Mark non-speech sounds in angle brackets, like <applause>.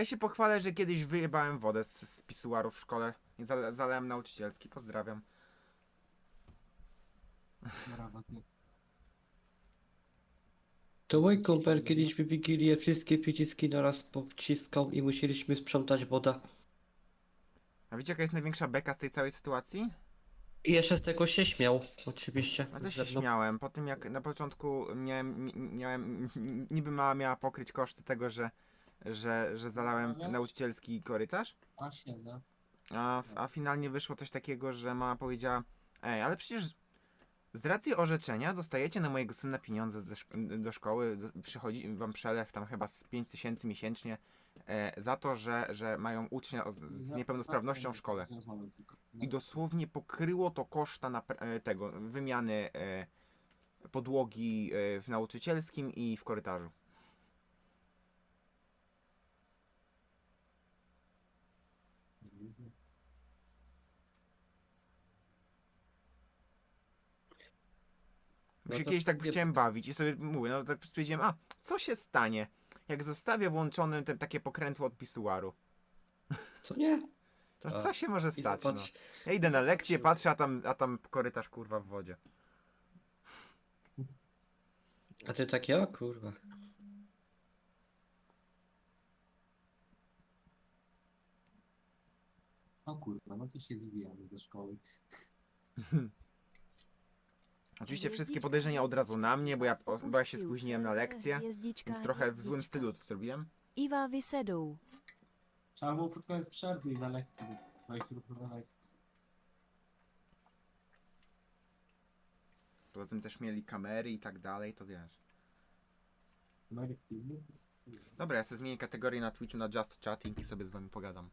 ja się pochwalę, że kiedyś wyjebałem wodę z, z pisuarów w szkole i zale, zalałem nauczycielski. Pozdrawiam. Brawo, ty. To mój kumpel kiedyś w Wigilię wszystkie przyciski naraz powciskał i musieliśmy sprzątać wodę. A wiecie jaka jest największa beka z tej całej sytuacji? I jeszcze z tego się śmiał, oczywiście. Ja też ze się mną. śmiałem. Po tym jak na początku miałem, mi- miałem niby mama miała pokryć koszty tego, że, że, że zalałem Ale- nauczycielski korytarz, A siedzę. a, a finalnie wyszło coś takiego, że mama powiedziała Ej, ale przecież z racji orzeczenia dostajecie na mojego syna pieniądze ze szk- do szkoły, do- przychodzi wam przelew tam chyba z 5 tysięcy miesięcznie e, za to, że, że mają ucznia o- z, z niepełnosprawnością w szkole. I dosłownie pokryło to koszta na, e, tego wymiany e, podłogi e, w nauczycielskim i w korytarzu. Bo No się to kiedyś tak chciałem bawić i sobie mówię, no tak stwierdziłem, a co się stanie, jak zostawię włączone te takie pokrętło od pisuaru? Co nie? To co się może I stać, no? zobacz, Ja idę na lekcję, patrzę, a tam, a tam korytarz kurwa w wodzie. A ty takie, o kurwa. O kurwa, no to się zwijamy do szkoły. <laughs> Oczywiście wszystkie podejrzenia od razu na mnie, bo ja, bo ja się spóźniłem na lekcję, więc trochę w złym stylu to zrobiłem. Iwa wysedł. Trzeba było pod koniec przerwy i na lekcji. Tylko na lekcji. Poza tym też mieli kamery i tak dalej, to wiesz. Na lekcji. Dobra, ja sobie zmienię kategorię na Twitchu na Just Chatting i sobie z wami pogadam.